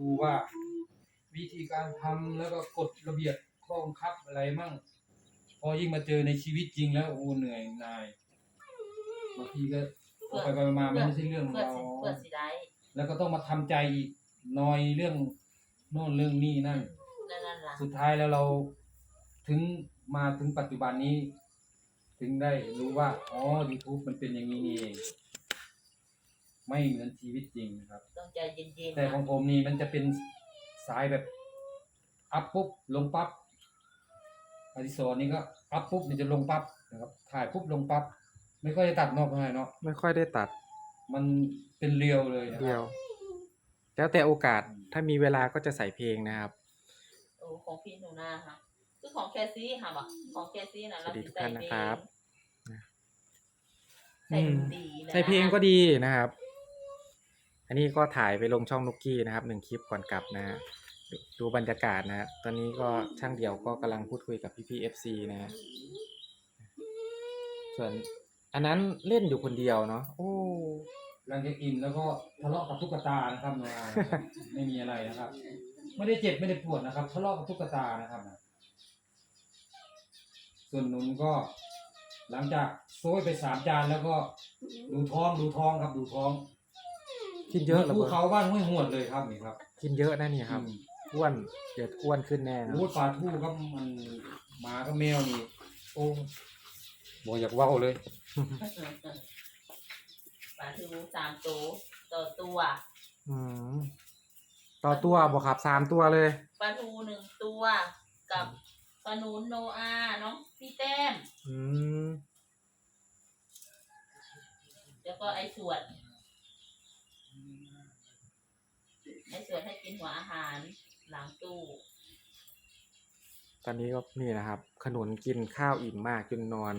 ดูว่าวิธีการทำแล้วก็กฎระเบียบข้อบังคับอะไรมั่ง พอยิ่งมาเจอในชีวิตจริงแล้วโอ้เหนื่อยหนายบางทีก็พอไปไปมาๆมันไม่ใช่เรื่องของเพื่อเราสิเพื่อสิได้แล้วก็ต้องมาทำใจอีกนอยเรื่องโน่นเรื่องนี้นั่นนั่นนั่นล่ะสุดท้ายแล้วเราถึงมาถึงปัจจุบันนี้ ถึงได้รู้ว่า อ๋อ YouTube มันเป็นอย่างนี้นี่เอง ไม่เหมือนชีวิตจริงนะครับ ต้องใจเย็นๆแต่ของผมนี่มันจะเป็นสายแบบอัพปุ๊บลงปั๊บอดิศรนี่ก็อัพปุ๊บมันจะลงปั๊บนะครับถ่ายปุ๊บลงปั๊บไม่ค่อยได้ตัดนอกเท่าไหร่เนาะไม่ค่อยได้ตัด มันเป็นเรียวเลยนะคเดียรัวบแล้วแต่โอกาสถ้ามีเวลาก็จะใส่เพลงนะครับ โอ้ของพี่หนูนาค่ะ คือของแคซี่ค่ะบอกของแคซี่น่ะสวัสดีทุกท่านนะครับ ใส่เพลงใส่ดีนะใส่เพลงก็ดีนะครับ อันนี้ก็ถ่ายไปลงช่องนุกกี้นะครับหนึ่งคลิปก่อนกลับนะฮะดูบรรยากาศนะฮะตอนนี้ก็ช่างเดี่ยวก็กำลังพูดคุยกับพี่พีเอฟซีนะฮะส่วนอันนั้นเล่นอยู่คนเดียวเนาะโอ้หลังจากอิ่มแล้วก็ทะเลาะกับตุ๊กตานะครับโนอานะครับไม่มีอะไรนะครับ ไม่ได้เจ็บไม่ได้ปวดนะครับทะเลาะกับตุ๊กตานะครับส่วนนุนก็ หลังจากโซ่ไปสามจานแล้วก็ดูท้องดูท้องครับดูท้อง กินเยอะเหรอภูเบอร์เขาบ้านห้วยหวดเลยครับนี่ครับกินเยอะนะนี่ครับอืมอ้วนเดี๋ยวอ้วนขึ้นแน่นะโอ้ยปลาทู่ครับมันหมาก็แมวนี่โอ้บอกอยากเว้าเลย ปลาทูสามตัวต่อตัวอืมต่อตัวบอกครับสามตัวเลย ปลาทูหนึ่งตัวกับปลาหนุนโนอาน้องพี่แต้ม อืมแล้วก็ไอ้ส่วน ไอ้ส่วนให้กินหัวอาหารหลังตู้ ตอนนี้ก็นี่นะครับ ขนุนกินข้าวอิ่มมากจนนอน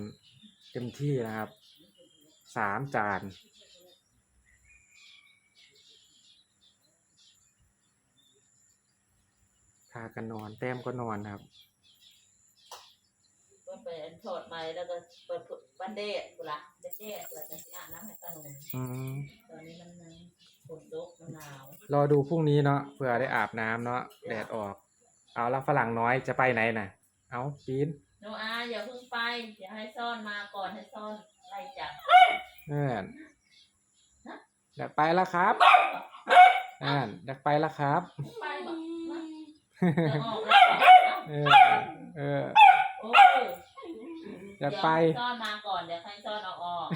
เต็มที่นะครับ สามจาน พากันนอนแต้มก็นอนนะครับก็ไปอันถอดไม้แล้วก็เปิดบันเดดกุละเดดเดดกุละจะสิอาบน้ำให้ขนมอืมตอนนี้มันมันฝนตกมันหนาว รอดูพรุ่งนี้เนาะเผื่อได้อาบน้ำเนาะแดดออก เอาแล้วฝรั่งน้อยจะไปไหนน่ะ เอาปีนโนอาอย่าเพิ่งไปอย่าให้ซ่อนมาก่อนให้ซ่อนไล่จับเน่นอยากไปแล้วครับอ่านอยากไปแล้วครับไปบอกมาจะออกแล้วบอกเออเออโอ้อยากไป เดี๋วซ่อนมาก่อนเดี๋ยวให้ซ่อนเอาออก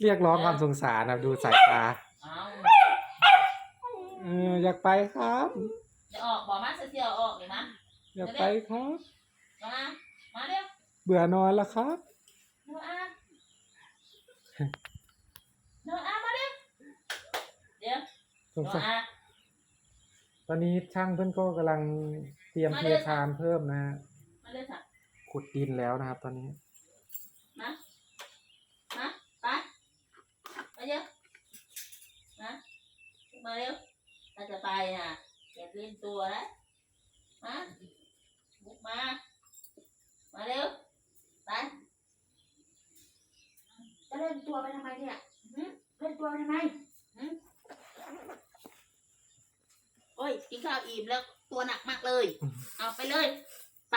เรียกร้องความสงสารนะดูสายตาเอาเอออยากไปครับจะออกบอกมาเสียวออกเลยนะอยากไปครับ มา มาเร็วเบื่อนอนแล้วครับโนอาโนอามาเร็วเดี๋ยวสงโนสารอาตอนนี้ช่างเพื่อนก็กำลังเตรียมมาเทเลยคานเพิ่มนะฮะมาเร็วค่ะขุดดินแล้วนะครับ ตอนนี้ มามาไปไปเยอะมามาเร็ว ถ้าจะไปอะอย่าเล่นตัวนะมาบุกมา มาเร็ว ไป จะเล่นตัวไปทำไมเนี่ยหึเล่นตัวไปทำไมหึโอ้ย กินข้าวอิ่มแล้วตัวหนักมากเลยอืมเอาไปเลย ไป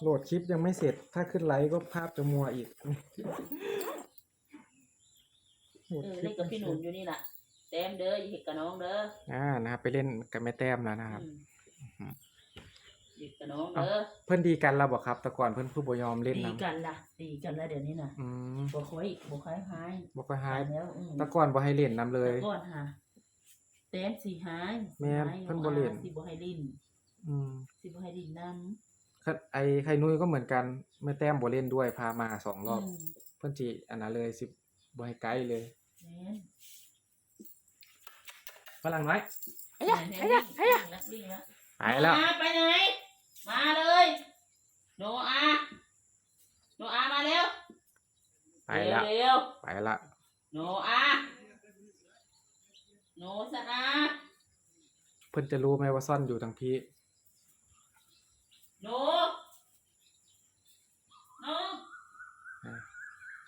โหลดคลิปยังไม่เสร็จ ถ้าขึ้นไลฟ์ก็ภาพจะมัวอีกโหลดเออคลิเล่ปนกับพี่หนุ่มอยู่นี่แหละ เต็มเด้ออย่าเห็ดกับน้องเด้ออ่านะครับไปเล่นกับแม่แต้มแล้วนะครับ อืมเห็ดกับน้องเด้อเพื่อนดีกันแล้วบอกครับ แต่ก่อนเพื่อนผู้บยอมเล่นดีนะกันล่ะดีกันแล้วเดี๋ยวนี้น่ะอืมบ่ค่อยบ่ค่อยหายบอกว่าหายแล้วอืมแต่ก่อนบ่ให้เล่นน้ำเลย แต่ก่อนหาเต็มสิหายแม่นหายเพิ่นบ่เล่น สิบ่ให้ลิ้นอืมสิบ่ให้ลิ้นนำคันไอ้ไข่นุ้ยก็เหมือนกันแม่แต้มบ่เล่นด้วยพามาสองรอบอืมเพื่อนจีอันนั้นเลยสิบ่ให้ไกลเลย แม่นฝ รั่งน้อยไอ้ยะไอ้ยะไอ้ยะนักวิ่งแล้วไปแล้ว โนอาไปไหน มาเลยโนอาโนอามาเร็วไปแล้ว เร็วไปละๆโนอาโนสะอาเพื่อนจะรู้ไหมว่าซ่อนอยู่ทางพี่ โนโน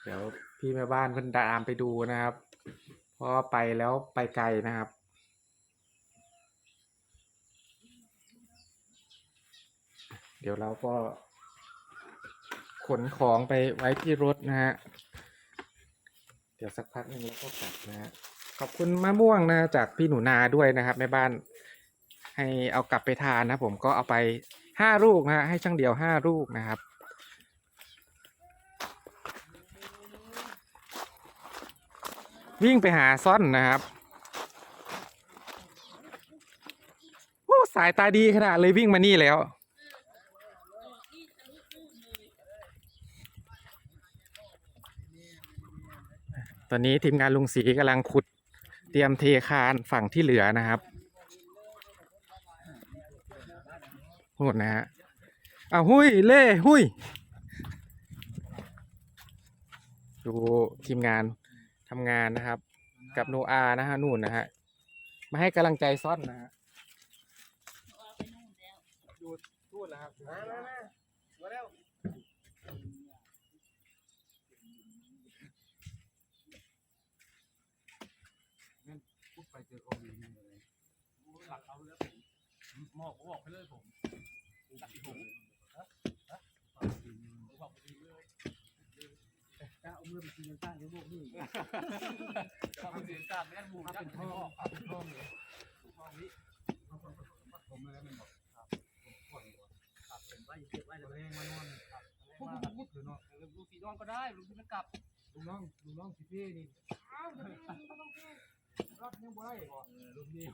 เดี๋ยวพี่แม่บ้านเพื่อนตามไปดูนะครับ เพราะว่าไปแล้วไปไกลนะครับ เดี๋ยวเราก็ขนของไปไว้ที่รถนะฮะ เดี๋ยวสักพักหนึ่งเราก็กลับนะฮะ ขอบคุณมะม่วงนะจากพี่หนูนาด้วยนะครับแม่บ้าน ให้เอากลับไปทานนะผมก็เอาไปห้าลูกนะฮะให้ช่างเดียวห้าลูกนะครับวิ่งไปหาซ่อนนะครับ โอ้ สายตาดีขนาดเลยวิ่งมานี่แล้ว ตอนนี้ทีมงานลุงศรีกำลังขุดเตรียมเทคานฝั่งที่เหลือนะครับโหดนะฮะอ้าวหุยเล่หุยดูทีมงานทำงานนะครับ กับโนอานะฮะนู่นนะฮะมาให้กำลังใจซ่อนนะฮะเอาไปนู่นแล้วนู่นนะครับ มามามามาเร็ว พูดไปเจอเขาอยู่นี่เลย หลักเอาเลยผม หมอกผมบอกไปเลยผมหลักที่ผมบอกไปเลยถ้าเอามือไปกินกันตั้งในโลกนี่ถ้าเอามือตั้งแม่นมูถ้าถ้าเป็เป็นนท่ท่ออถ้าเป็นท่อเลยท่อนี้ผมเลยแล้วมันบอกครับผมก่อนก่อนครับเป็นไว้เก็บไว้ตเลอนยแรกมานอนครับพูพูดดพูพูดดพูดเถอะเนาะลูกสีนอนก็ได้ลูกที่มันกลับลุงน้องลุงน้องสิพี่นี่อ้าวเดี๋ยวนี้ลุงน้องพี่รับยังบ่ได้บ่ลูกนี่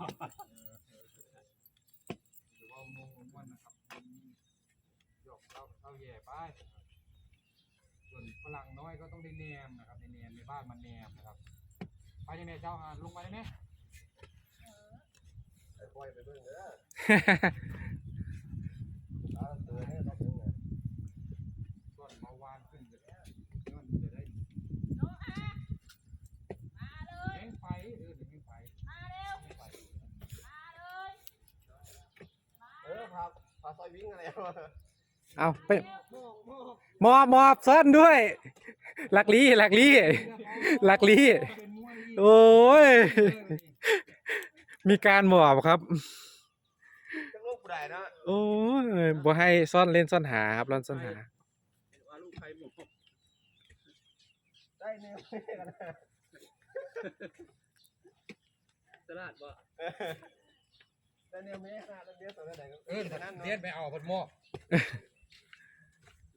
หรือว่างงวันนะครับหยอกเราเราแย่ไปส่วนฝรั่งน้อยก็ต้องได้แนมนะครับในแนมในบ้านมันแนมนะครับไปยังไงเจ้าอะลงมาได้ไหมปล่อยไปเบิ่งเด้อเอาเตือนให้เราเบิ่ง ส่วนเบาหวานขึ้นจะได้ย้อนจะได้ โนอามาเลย แห้งไฟเออเดี๋ยวแห้งไฟ มาเร็ว แห้งไฟ มาเลย เออพาพาซอยวิ่งอะไรวะเอาไปเร็วโมกโมกมอบมอบซ่อนด้วย หลักลี่หลักลี่หลักลี่เป็นมวยอีกโอ้ยเออนี่มีการหมอบครับจังลูกผู้ใดเนาะโอ้ยบ่ให้ซ่อนเล่นซ่อนหาครับล่อนซ่อนหาว่าลูกใครหมดได้แนวกันนะตลาดบ่ ได้แนวแม่ขนาดนั้นเดียวตัวไหนก็เออแต่นั้นเลียเนาะนไปเอาพัดหม้อ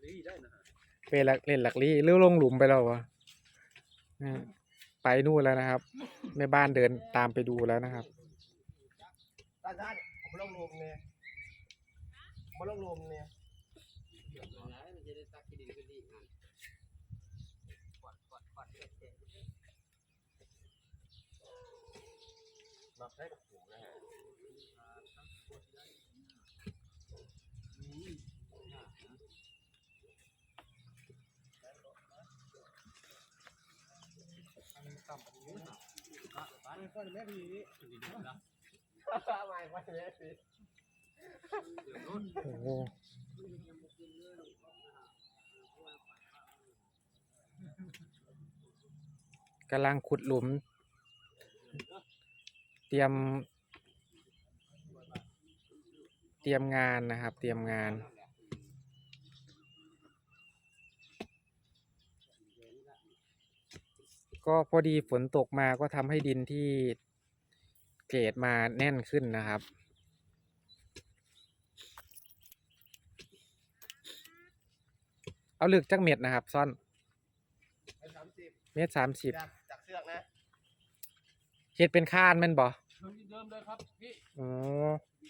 ลีได้นะไปหลักเล่นหลักลี่หรือลงหลุมไปแล้ววะนี่ไปนู่นแล้วนะครับแม่บ้านเดินตามไปดูแล้วนะครับด้านด้านผมลงรวมเนี่ยมาลงรวมเนี่ยนับได้กับผมนะฮะ อันนี้ต่ำกว่านี้นะ ไม่ค่อยแม่พีนี่ไม่ค่อยแม่พี โอ้โหกำลังขุดหลุม เตรียม เตรียมงานนะครับ เตรียมงาน ก็พอดีฝนตกมาก็ทำให้ดินที่เกรดมาแน่นขึ้นนะครับ เอาลึกจักเม็ดนะครับซ่อนไอ้สามสิบเม็ดสามสิบจากจากเสือกนะเฮ็ดเป็นคานแมันบ่เดิมเดิมเลยครับพี่อ๋อ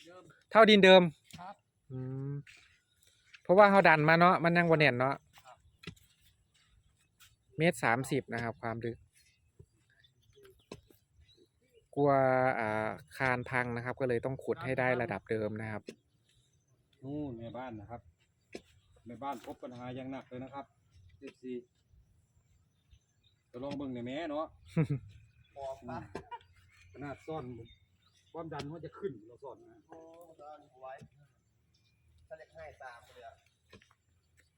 เดิม เท่าดินเดิมครับ อืมเพราะว่าเขาดันมาเนาะ มันยังบ่แน่นเนาะ เมตรสามสิบนะครับ ความลึก กลัวอ่าคานพังนะครับ ก็เลยต้องขุดให้ได้ระดับเดิมนะครับ นู่นในบ้านนะครับ ในบ้านพบปัญหาอย่างหนักเลยนะครับเอฟซีจะลองเบิ่งในอยแม่เนาะพอปะขนาดซ่อนความดันมันจะขึ้นเราซ่อนนะโอ้ตอนไว้ถ้าเล็กให้ตามเลยอะ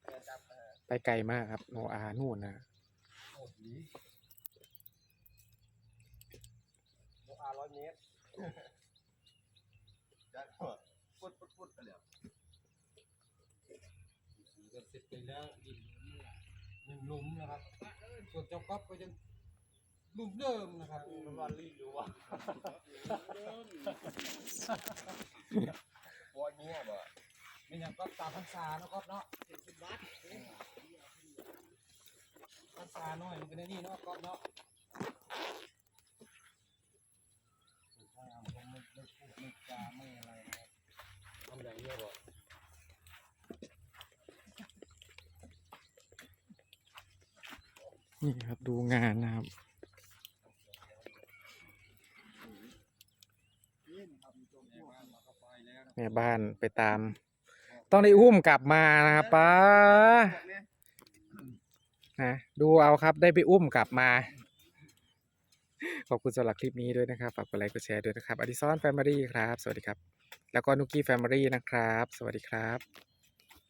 เดินตามเออไปไกลมากครับ โนอานู่นนะโอ้ดีโลอาร้อยเมตรยัดหัวฟุดฟุดฟุดไปเลยเสร็จไปแล้วอีกหนึ่งหลุมนะครับ ส่วนเจ้าก๊อฟก็ยังหลุมเดิมนะครับมันวันรีบอยู่ว่ะปวดเงี้ยบ่ไม่อย่างก็ตามพรรษาเนาะก๊อฟเนาะ พรรษาน้อยมันก็ในนี่เนาะก๊อฟเนาะใช่ครับผมไม่ไม่พูดไม่จาไม่อะไรนะทำอย่างเงี้ยบ่นี่ครับดูงานนะครับแม่บ้านไปตาม ต้องได้อุ้มกลับมานะครับป้า นะดูเอาครับได้ไปอุ้มกลับมา ขอบคุณสำหรับคลิปนี้ด้วยนะครับฝากกดไลค์กดแชร์ด้วยนะครับอดิซอนแฟมิลี่ครับ สวัสดีครับ แล้วก็นุกกี้แฟมิลี่นะครับ สวัสดีครับ